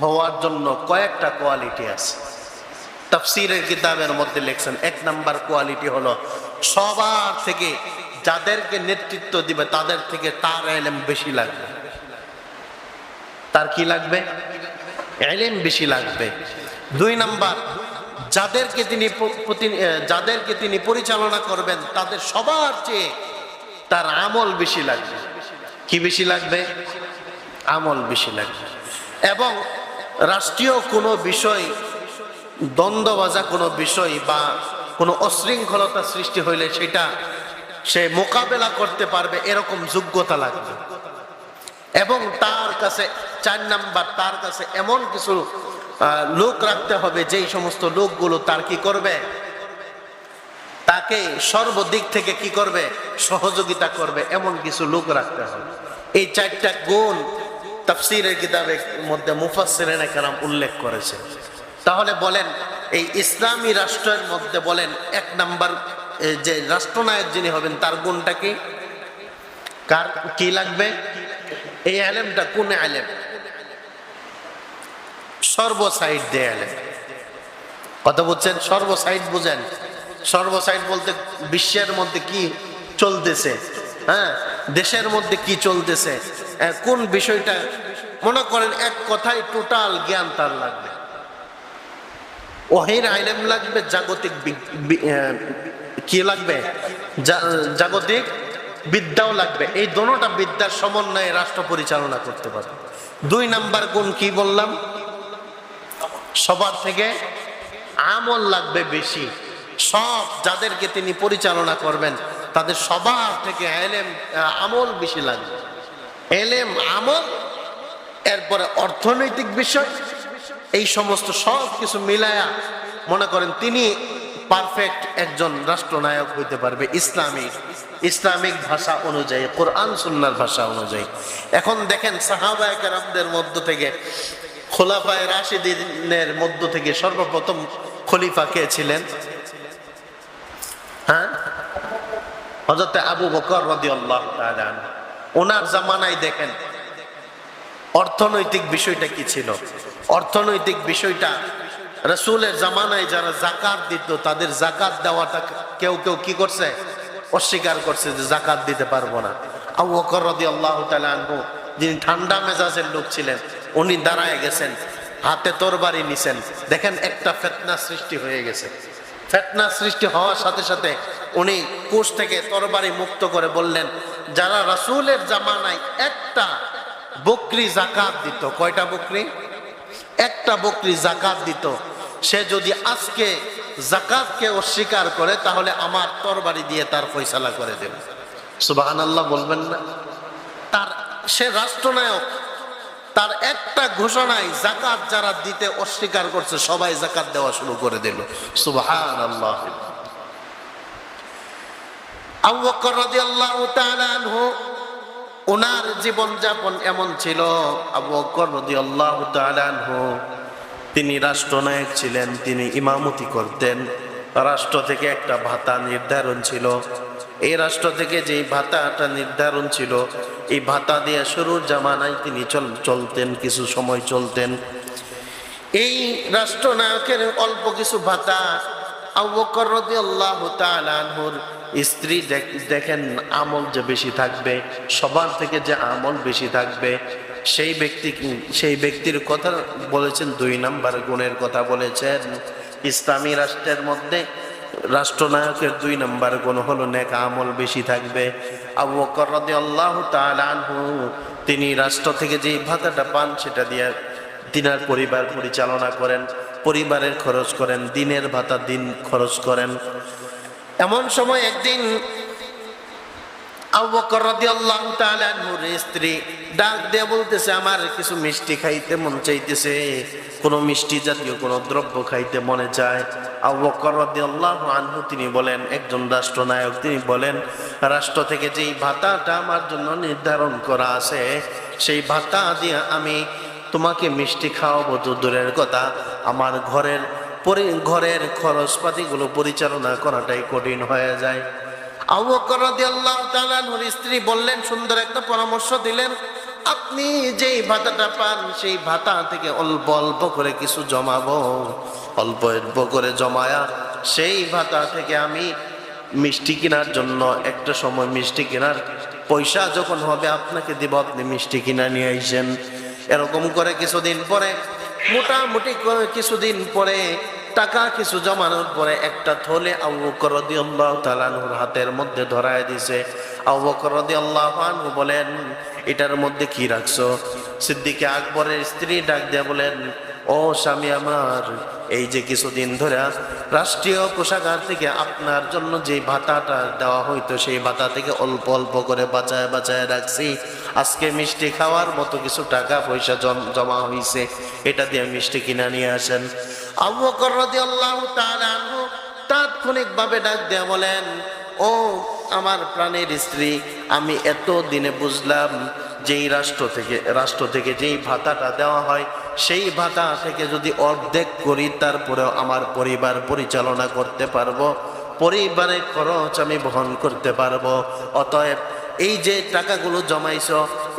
হওয়ার জন্য কয়েকটা কোয়ালিটি আছে। তাফসিরের কিতাবের মধ্যে লেখছেন, এক নাম্বার কোয়ালিটি হলো সবার থেকে যাদেরকে নেতৃত্ব দিবে, তাদের থেকে তার এলেম বেশি লাগবে। তার কি লাগবে? এলেম বেশি লাগবে। দুই নাম্বার, যাদেরকে তিনি যাদেরকে তিনি পরিচালনা করবেন, তাদের সবার চেয়ে তার আমল বেশি লাগবে। কি বেশি লাগবে? আমল বেশি লাগবে। এবং রাষ্ট্রীয় কোনো বিষয় দ্বন্দ্ববাজা কোনো বিষয় বা কোনো অশৃঙ্খলতা সৃষ্টি হইলে সেটা সে মোকাবেলা করতে পারবে, এরকম যোগ্যতা লাগবে। এবং তার কাছে, চার নাম্বার, তার কাছে এমন কিছু লোক রাখতে হবে, যেই সমস্ত লোকগুলো তার কি করবে? তাকে সর্বদিক থেকে কি করবে? সহযোগিতা করবে, এমন কিছু লোক রাখতে হবে। এই চারটা গুণ তাফসিরের কিতাবের মধ্যে মুফাসসিরিন কেরাম উল্লেখ করেছে। তাহলে বলেন, এই ইসলামী রাষ্ট্রের মধ্যে বলেন, এক নাম্বার যে রাষ্ট্রনায়ক যিনি হবেন, তার গুণটা কি? কার, কি লাগবে? এই আলেমটা কোন আলেম? সর্ব সাইড দিয়ে আলেম। কথা বলছেন সর্ব সাইড বুঝেন। সর্ব সাইড বলতে বিশ্বের মধ্যে কি চলতেছে? হ্যাঁ? দেশের মধ্যে কি চলতেছে? কোন বিষয়টা? মনে করেন এক কথায় টোটাল জ্ঞান তার লাগবে। ওহির আইলেম লাগবে জাগতিক কি লাগবে? জাগতিক বিদ্যাও লাগবে। এই দোনোটা বিদ্যার সমন্বয়ে রাষ্ট্র পরিচালনা করতে পারে দুই নাম্বার গুণ কি বললাম? সবার থেকে আমল লাগবে বেশি। সব যাদেরকে তিনি পরিচালনা করবেন তাদের সবার থেকে আহ, আমল বেশি লাগবে। এলেম, আমল, এরপরে অর্থনৈতিক বিষয়, এই সমস্ত সব কিছু মিলায়া মনে করেন তিনি পারফেক্ট একজন রাষ্ট্রনায়ক হইতে পারবে ইসলামিক ইসলামিক ভাষা অনুযায়ী, কোরআন, সুন্নার ভাষা অনুযায়ী। এখন দেখেন সাহাবায়কেরামদের মধ্য থেকে, খোলাফায় রাশিদিনের মধ্য থেকে সর্বপ্রথম খলিফা কে ছিলেন? হ্যাঁ? হজরতে আবু বকর তাআলা আনহু। ওনার জামানায় দেখেন, অর্থনৈতিক বিষয়টা কি ছিল? অর্থনৈতিক বিষয়টা রসুলের জামানায় যারা জাকাত দিত, তাদের জাকাত দেওয়াটা কেউ কেউ কি করছে? অস্বীকার করছে যে জাকাত দিতে পারব না। আবু বকর রাদিয়াল্লাহু আনহু, যিনি ঠান্ডা মেজাজের লোক ছিলেন, উনি দাঁড়ায় গেছেন, হাতে তরবারি নিছেন। দেখেন একটা ফেতনা সৃষ্টি হয়ে গেছে। ফেতনা সৃষ্টি হওয়ার সাথে সাথে উনি কোষ থেকে তরবারি মুক্ত করে বললেন যারা রাসূলের জামানায় একটা বকরি জাকাত দিত, কয়টা বকরি? একটা বকরি জাকাত দিত। সে যদি আজকে জাকাতকে অস্বীকার করে, তাহলে আমার তরবারি দিয়ে তার ফয়সালা করে দেবে। সুবাহান আল্লাহ বলবেন না। তার, সে রাষ্ট্রনায়ক, তার একটা ঘোষণায় জাকাত যারা দিতে অস্বীকার করছে, সবাই জাকাত দেওয়া শুরু করে দিল। সুবাহান আল্লাহ আবু বকর রাদিয়াল্লাহু ওনার জীবনযাপন এমন ছিল। আবু বকর রাদিয়াল্লাহু তাআলা তিনি রাষ্ট্রনায়ক ছিলেন, তিনি ইমামতি করতেন। রাষ্ট্র থেকে একটা ভাতা নির্ধারণ ছিল। এই রাষ্ট্র থেকে যে ভাতাটা নির্ধারণ ছিল, এই ভাতা দিয়ে শুরুর জামানায় তিনি চল, চলতেন, কিছু সময় চলতেন। এই রাষ্ট্রনায়কের অল্প কিছু ভাতা আবু বকর রাদিয়াল্লাহু তাআলা স্ত্রী দেখেন আমল যে বেশি থাকবে, সবার থেকে যে আমল বেশি থাকবে, সেই ব্যক্তি সেই ব্যক্তির কথা বলেছেন, দুই নাম্বার গুণের কথা বলেছেন। ইসলামী রাষ্ট্রের মধ্যে রাষ্ট্রনায়কের দুই নাম্বার গুণ হলো নেক আমল বেশি থাকবে। আবু আনহু, তিনি রাষ্ট্র থেকে যে ভাতাটা পান, সেটা দিয়ে দিনার পরিবার পরিচালনা করেন, পরিবারের খরচ করেন, দিনের ভাতা দিন খরচ করেন। এমন সময় একদিন স্ত্রী ডাক বলতেছে, আমার কিছু মিষ্টি খাইতে চাইতেছে। কোনো মিষ্টি জাতীয় কোনো দ্রব্য খাইতে মনে চায়? তিনি বলেন, একজন রাষ্ট্রনায়ক তিনি বলেন, রাষ্ট্র থেকে যেই ভাতাটা আমার জন্য নির্ধারণ করা আছে, সেই ভাতা দিয়ে আমি তোমাকে মিষ্টি খাওয়াবো। তো দূরের কথা, আমার ঘরের পরি- ঘরের খরচপাতিগুলো পরিচালনা করাটাই কঠিন হয়ে যায়। স্ত্রী বললেন, সুন্দর একটা পরামর্শ দিলেন। আপনি যেই ভাতাটা পান, সেই ভাতা থেকে অল্প অল্প করে কিছু জমাবো। অল্প অল্প করে জমায়া, সেই ভাতা থেকে আমি মিষ্টি কেনার জন্য একটা সময় মিষ্টি কেনার পয়সা যখন হবে, আপনাকে দিব, আপনি মিষ্টি কিনা নিয়ে আইসেন এরকম করে কিছুদিন পরে, মোটামুটি কিছুদিন পরে টাকা কিছু জমানোর পরে একটা থলে আবু বকর রাদিয়াল্লাহু হাতের মধ্যে ধরায় দিছে। আবু বকর রাদিয়াল্লাহু আনহু বলেন, এটার মধ্যে কি রাখছো? সিদ্দিকে আকবরের স্ত্রী ডাক দিয়ে বলেন, ও স্বামী আমার, এই যে কিছুদিন ধরে রাষ্ট্রীয় কোষাগার থেকে আপনার জন্য যে ভাতাটা দেওয়া হইতো, সেই ভাতা থেকে অল্প অল্প করে বাঁচায় বাঁচায় রাখছি। আজকে মিষ্টি খাওয়ার মতো কিছু টাকা পয়সা জমা হয়েছে এটা দিয়ে মিষ্টি কিনা নিয়ে আসেন। আবু বকর রাদিয়াল্লাহু তাআলা আনহু তাৎক্ষণিকভাবে ডাক দিয়ে বলেন, ও আমার প্রাণের স্ত্রী, আমি এত দিনে বুঝলাম যেই রাষ্ট্র থেকে রাষ্ট্র থেকে যেই ভাতাটা দেওয়া হয়, সেই ভাতা থেকে যদি অর্ধেক করি, তারপরেও আমার পরিবার পরিচালনা করতে পারব, পরিবারের খরচ আমি বহন করতে পারব। অতএব এই যে টাকাগুলো জমাইছ,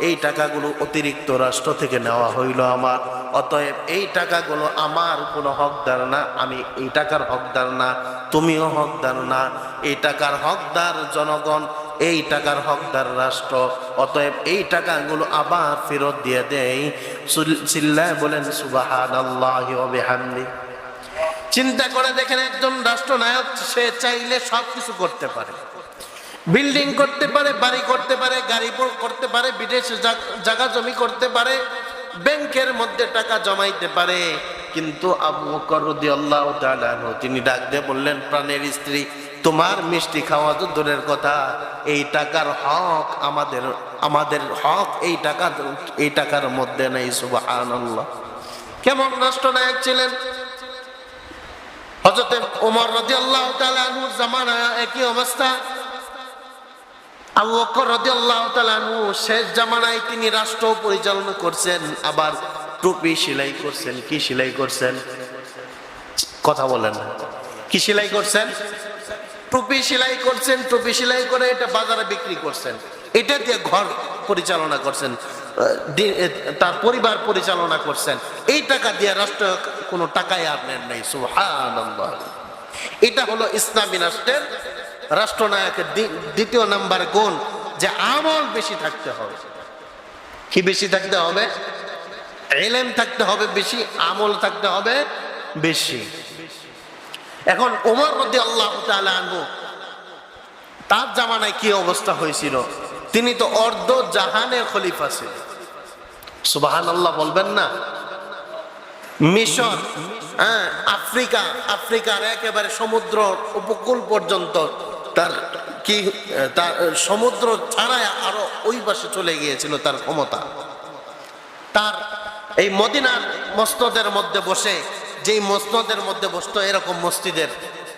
এই টাকাগুলো অতিরিক্ত রাষ্ট্র থেকে নেওয়া হইল আমার। অতএব এই টাকাগুলো আমার কোনো হকদার না, আমি এই টাকার হকদার না, তুমিও হকদার না। এই টাকার হকদার জনগণ, এই টাকার হকদার রাষ্ট্র। অতএব এই টাকাগুলো আবার ফেরত দিয়ে দেয় চিল্লায় বলেন সুবাহান আল্লাহ চিন্তা করে দেখেন, একজন রাষ্ট্রনায়ক, সে চাইলে সব কিছু করতে পারে। বিল্ডিং করতে পারে, বাড়ি করতে পারে, গাড়ি করতে পারে, বিদেশে জায়গা জমি করতে পারে। ব্যাংকের মধ্যে টাকা জমাইতে পারে, কিন্তু আবু বকর রাদিয়াল্লাহু তাআলা তিনি ডাক দিয়ে বললেন, প্রাণের স্ত্রী, তোমার মিষ্টি খাওয়া তো দূরের কথা। এই টাকার হক আমাদের আমাদের হক এই টাকা, এই টাকার মধ্যে নেই, সুবহানাল্লাহ। কেমন রাষ্ট্রনায়ক ছিলেন? ওমর রাদিয়াল্লাহু তাআলা আনহুর জামানা একই অবস্থা। আবু বকর রাদিয়াল্লাহু তাআলা শেষ জামানায় তিনি রাষ্ট্র পরিচালনা করছেন, আবার টুপি সেলাই করছেন। কি সেলাই করছেন? কথা বলেন। কি সেলাই করছেন? টুপি সেলাই করছেন, টুপি সেলাই করে এটা বাজারে বিক্রি করছেন। এটা দিয়ে ঘর পরিচালনা করছেন তার পরিবার পরিচালনা করছেন। এই টাকা দিয়ে রাষ্ট্র কোনো টাকাই আর নেন নাই, সুবহানাল্লাহ। এটা হলো ইসলামী রাষ্ট্রের রাষ্ট্রনায়কের দ্বি- দ্বিতীয় নাম্বার গুণ যে আমল বেশি থাকতে হবে। কি বেশি থাকতে হবে? এলেম থাকতে হবে বেশি, আমল থাকতে হবে বেশি। এখন ওমর মধ্যে আল্লাহ আনব তার জামানায় কি অবস্থা হয়েছিল? তিনি তো অর্ধ জাহানের খলিফা ছিলেন। সুবাহান আল্লাহ বলবেন না? মিশর হ্যাঁ আফ্রিকা, আফ্রিকার একেবারে সমুদ্র উপকূল পর্যন্ত তার কি, তার সমুদ্র ছাড়াই আরও ওই পাশে চলে গিয়েছিল তার ক্ষমতা। তার এই মদিনার মসনদের মধ্যে বসে, যেই মসনদের মধ্যে বসতো, এরকম মসজিদের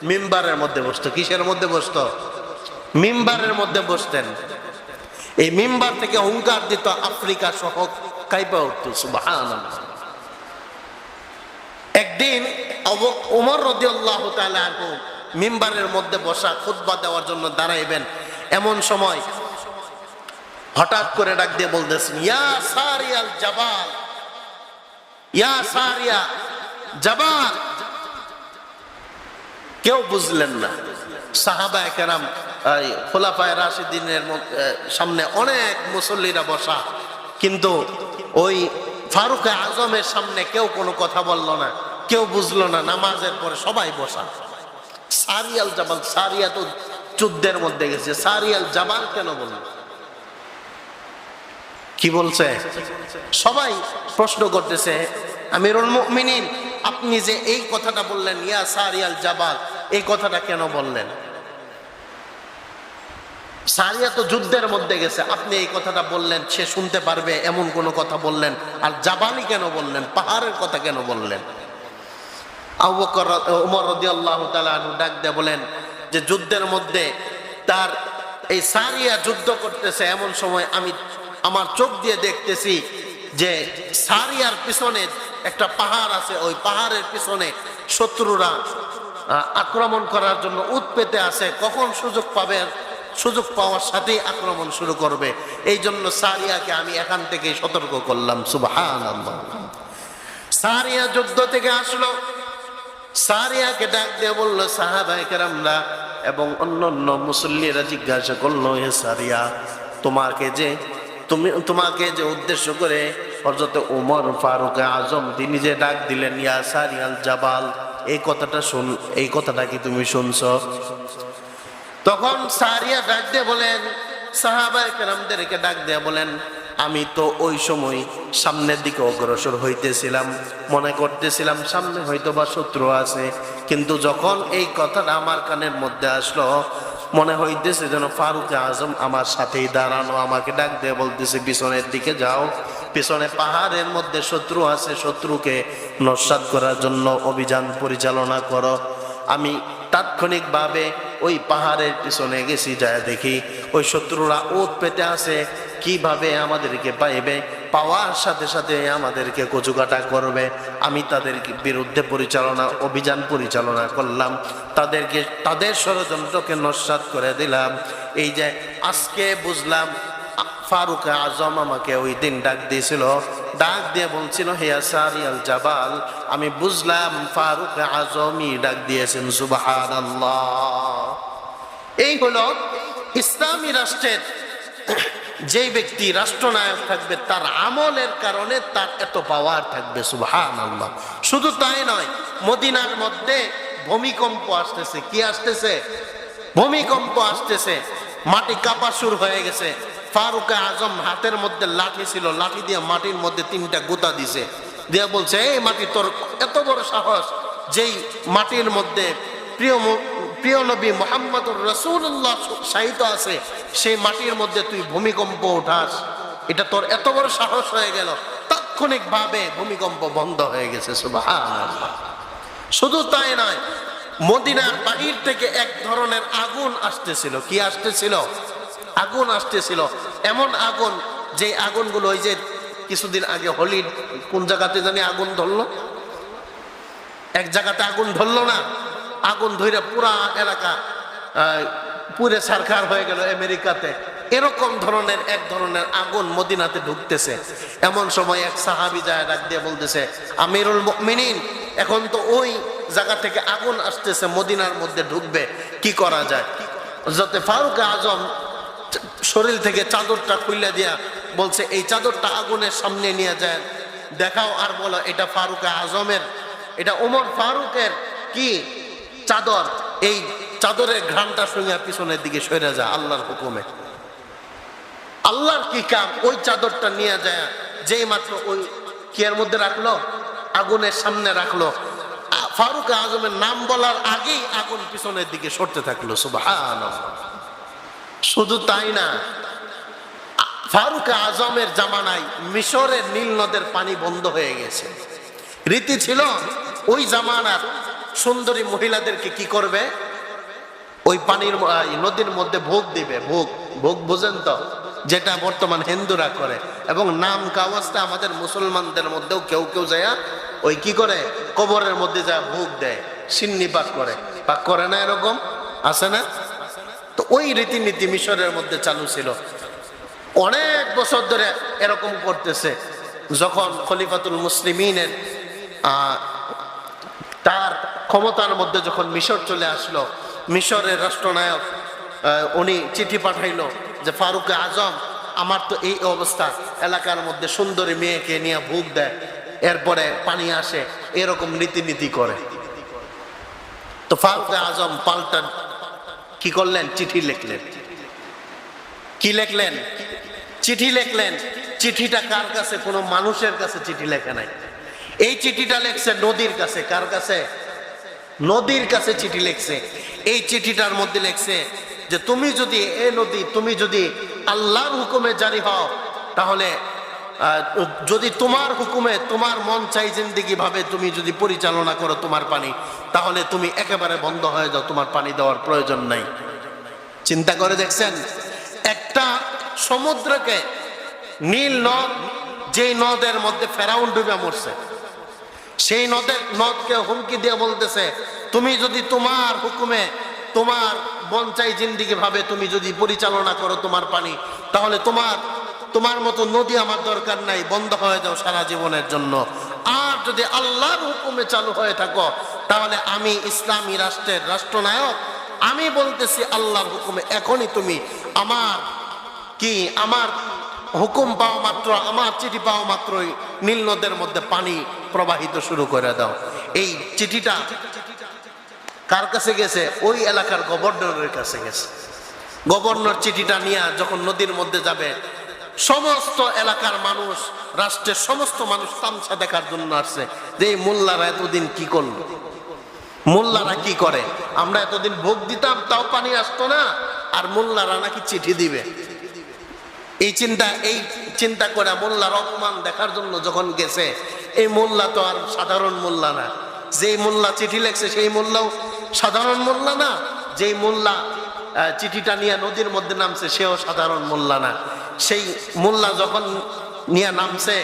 মিম্বারের মধ্যে বসতো। কিসের মধ্যে বসতো? মিম্বারের মধ্যে বসতেন। এই মিম্বার থেকে হুঙ্কার দিত আফ্রিকা সহ কাইপা উঠত, সুবহানাল্লাহ। একদিন অব- ওমর রদিয়াল্লাহু তাআলা আনহু মিম্বারের মধ্যে বসা খুতবা দেওয়ার জন্য দাঁড়াইবেন। এমন সময় হঠাৎ করে ডাক দিয়ে বলতেছেন, ইয়া সারিয়াল জাবাল, ইয়া সারিয়া জাবাল। কেউ বুঝলেন না। সাহাবা কেরাম খোলাফায় রাশিদিনের সামনে অনেক মুসল্লিরা বসা, কিন্তু ওই ফারুক আজমের সামনে কেউ কোনো কথা বলল না, কেউ বুঝলো না, নামাজের পরে সবাই বসা। সারিয়াল জাবাল সারিয়া তো যুদ্ধের মধ্যে গেছে। সারিয়াল জাবাল কেন বলল? কি বলছে? সবাই প্রশ্ন করতেছে আমিরুল মুমিনিন আপনি যে এই কথাটা বললেন ইয়া সারিয়াল জাবাল এই কথাটা কেন বললেন? সারিয়া তো যুদ্ধের মধ্যে গেছে আপনি এই কথাটা বললেন সে শুনতে পারবে এমন কোনো কথা বললেন। আর জাবালি কেন বললেন? পাহাড়ের কথা কেন বললেন? আবু বকর রা- ওমর রাদিয়াল্লাহু তাআলা আনহু ডাক দিয়ে বলেন যে যুদ্ধের মধ্যে তার এই সারিয়া যুদ্ধ করতেছে। এমন সময় আমি আমার চোখ দিয়ে দেখতেছি যে সারিয়ার পিছনে একটা পাহাড় আছে। ওই পাহাড়ের পিছনে শত্রুরা আক্রমণ করার জন্য উৎপেতে আছে কখন সুযোগ পাবে? সুযোগ পাওয়ার সাথেই আক্রমণ শুরু করবে। এই জন্য সারিয়াকে আমি এখান থেকে সতর্ক করলাম। সুবহান সারিয়া যুদ্ধ থেকে আসলো। সারিয়াকে ডাক দিয়ে বলল সাহাবাই কেরামরা এবং অন্য অন্য মুসল্লিরা জিজ্ঞাসা করল হে সারিয়া, তোমাকে যে, তুমি, তোমাকে যে উদ্দেশ্য করে হজরত উমর ফারুক আজম তিনি যে ডাক দিলেন, ইয়া সারিয়াল জাবাল, এই কথাটা শুন, এই কথাটা কি তুমি শুনছো? তখন সারিয়া ডাক দিয়ে বলেন সাহাবাই কেরামদেরকে ডাক দিয়ে বলেন আমি তো ওই সময় সামনের দিকে অগ্রসর হইতেছিলাম, মনে করতেছিলাম সামনে হয়তো বা শত্রু আছে, কিন্তু যখন এই কথাটা আমার কানের মধ্যে আসলো, মনে হইতেছে যেন ফারুক আজম আমার সাথেই দাঁড়ানো, আমাকে ডাক দিয়ে বলতেছে, পিছনের দিকে যাও, পিছনে পাহাড়ের মধ্যে শত্রু আছে, শত্রুকে নস্বাত করার জন্য অভিযান পরিচালনা করো। আমি তাৎক্ষণিকভাবে ওই পাহাড়ের পিছনে গেছি, যায় দেখি ওই শত্রুরা ওত পেতে আছে কীভাবে আমাদেরকে পাইবে? পাওয়ার সাথে সাথে আমাদেরকে কচুকাটা করবে। আমি তাদের বিরুদ্ধে পরিচালনা, অভিযান পরিচালনা করলাম। তাদেরকে, তাদের ষড়যন্ত্রকে নস্বাত করে দিলাম। এই যে আজকে বুঝলাম, ফারুক আজম আমাকে ওই দিন ডাক দিয়েছিল। ডাক দিয়ে বলছিল, হে আসারি আল জাবাল, আমি বুঝলাম ফারুক আজমই ডাক দিয়েছেন সুবাহান এই হলো ইসলামী রাষ্ট্রের যেই ব্যক্তি রাষ্ট্রনায়ক থাকবে, তার আমলের কারণে তার এত পাওয়ার থাকবে সুবহান আল্লাহ শুধু তাই নয়, মদিনার মধ্যে ভূমিকম্প আসতেছে। কি আসতেছে? ভূমিকম্প আসতেছে। মাটি কাপা শুরু হয়ে গেছে। ফারুক আজম হাতের মধ্যে লাঠি ছিল, লাঠি দিয়ে মাটির মধ্যে তিনটা গোতা দিছে। দিয়ে বলছে, এই মাটি তোর এত বড় সাহস, যেই মাটির মধ্যে প্রিয় প্রিয় নবী মোহাম্মদুর রসুল্লাহ সাহিত্য আছে, সেই মাটির মধ্যে তুই ভূমিকম্প উঠাস। এটা তোর এত বড় সাহস হয়ে গেল। তাৎক্ষণিক ভাবে ভূমিকম্প বন্ধ হয়ে গেছে। শুধু তাই নয়, মদিনার বাহির থেকে এক ধরনের আগুন আসতেছিল। কি আসতেছিল? আগুন আসতেছিল। এমন আগুন যে আগুনগুলো ওই যে কিছুদিন আগে হোলি, কোন জায়গাতে জানি আগুন ধরলো? এক জায়গাতে আগুন ধরলো না? আগুন ধরে পুরা এলাকা পুরে সারখার হয়ে গেল আমেরিকাতে। এরকম ধরনের, এক ধরনের আগুন মদিনাতে ঢুকতেছে। এমন সময় এক সাহাবি যায় ডাক দিয়ে বলতেছে, আমিরুল মিনিন এখন তো ওই জায়গা থেকে আগুন আসতেছে, মদিনার মধ্যে ঢুকবে, কি করা যায়? যাতে ফারুক আজম শরীর থেকে চাদরটা খুলে দিয়া বলছে, এই চাদরটা আগুনের সামনে নিয়ে যায় দেখাও আর বলো, এটা ফারুক আজমের, এটা ওমর ফারুকের, কি চাদর, এই চাদরের ঘ্রাণটা শুনে পিছনের দিকে সরে যায় আল্লাহর হুকুমে। আল্লাহর কি কাম? ওই চাদরটা নিয়ে যায়, যেই মাত্র ওই কিয়ার মধ্যে রাখল? আগুনের সামনে রাখল। ফারুক আজমের নাম বলার আগেই আগুন পিছনের দিকে সরতে থাকল শুধু তাই না ফারুক আজমের জামানায় মিশরের নীল নদের পানি বন্ধ হয়ে গেছে। রীতি ছিল, ওই জামানার সুন্দরী মহিলাদেরকে কি করবে? ওই পানির নদীর মধ্যে ভোগ দিবে, ভোগ ভোগ বোঝেন তো? যেটা বর্তমান হিন্দুরা করে। এবং নাম কাওয়াজটা আমাদের মুসলমানদের মধ্যেও কেউ কেউ যায় ওই কি করে? কবরের মধ্যে যা ভোগ দেয়, সিন্নি পাক করে। পাক করে না এরকম? আছে না? তো ওই রীতিনীতি মিশরের মধ্যে চালু ছিল। অনেক বছর ধরে এরকম করতেছে। যখন খলিফাতুল মুসলিমিনের তার ক্ষমতার মধ্যে যখন মিশর চলে আসলো, মিশরের রাষ্ট্রনায়ক উনি চিঠি পাঠাইলো যে ফারুক আজম, আমার তো এই অবস্থা। এলাকার মধ্যে সুন্দরী মেয়েকে নিয়ে ভোগ দেয়, এরপরে পানি আসে, এরকম রীতিনীতি করে। তো ফারুক আজম পাল্টা কি করলেন? চিঠি লিখলেন। কি লিখলেন? চিঠি লিখলেন। চিঠিটা কার কাছে? কোনো মানুষের কাছে চিঠি লেখা নাই। এই চিঠিটা লেখছে নদীর কাছে। কার কাছে? নদীর কাছে চিঠি লিখছে। এই চিঠিটার মধ্যে লিখছে যে, তুমি যদি, এ নদী, তুমি যদি আল্লাহর হুকুমে জারি হও, তাহলে যদি তোমার হুকুমে তোমার মন চাই জিন্দিগি ভাবে তুমি যদি পরিচালনা করো তোমার পানি, তাহলে তুমি একেবারে বন্ধ হয়ে যাও, তোমার পানি দেওয়ার প্রয়োজন নাই। চিন্তা করে দেখছেন, একটা সমুদ্রকে নীল নদ, যেই নদের মধ্যে ফেরাউন ডুবে মরছে। সেই নদের নদকে হুমকি দিয়ে বলতেছে, তুমি যদি তোমার হুকুমে তোমার বঞ্চাই জিন্দিগি ভাবে তুমি যদি পরিচালনা করো তোমার পানি, তাহলে তোমার তোমার মতো নদী আমার দরকার নাই, বন্ধ হয়ে যাও সারা জীবনের জন্য। আর যদি আল্লাহর হুকুমে চালু হয়ে থাকো, তাহলে আমি ইসলামী রাষ্ট্রের রাষ্ট্রনায়ক, আমি বলতেছি আল্লাহর হুকুমে এখনই তুমি আমার কি, আমার হুকুম পাওয়া মাত্র, আমার চিঠি পাওয়া মাত্রই নীল নদের মধ্যে পানি প্রবাহিত শুরু করে দাও। এই চিঠিটা কার কাছে গেছে? ওই এলাকার গভর্নরের কাছে গেছে। গভর্নর চিঠিটা নিয়ে যখন নদীর মধ্যে যাবে, সমস্ত এলাকার মানুষ, রাষ্ট্রের সমস্ত মানুষ তামসা দেখার জন্য আসছে। যে এই মোল্লারা এতদিন কি করল? মোল্লারা কি করে? আমরা এতদিন ভোগ দিতাম, তাও পানি আসতো না, আর মোল্লারা নাকি চিঠি দিবে। এই চিন্তা এই চিন্তা করে মোল্লার অপমান দেখার জন্য যখন গেছে, এই মোল্লা তো আর সাধারণ মোল্লা না। যেই মোল্লা চিঠি লেখছে, সেই মোল্লাও সাধারণ মোল্লা না। যেই মোল্লা চিঠিটা নিয়ে নদীর মধ্যে নামছে, সেও সাধারণ মোল্লা না। সেই মোল্লা যখন নিয়ে নামছে,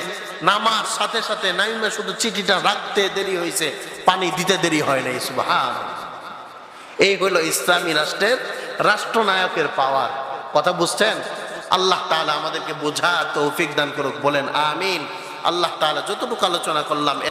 নামার সাথে সাথে নাইমে শুধু চিঠিটা রাখতে দেরি হয়েছে, পানি দিতে দেরি হয় নাই সুবহান এই হলো ইসলামী রাষ্ট্রের রাষ্ট্রনায়কের পাওয়ার। কথা বুঝছেন? আল্লাহ তালা আমাদেরকে বোঝা তৌফিক দান করুক বলেন আমিন। আল্লাহ তালা যতটুকু আলোচনা করলাম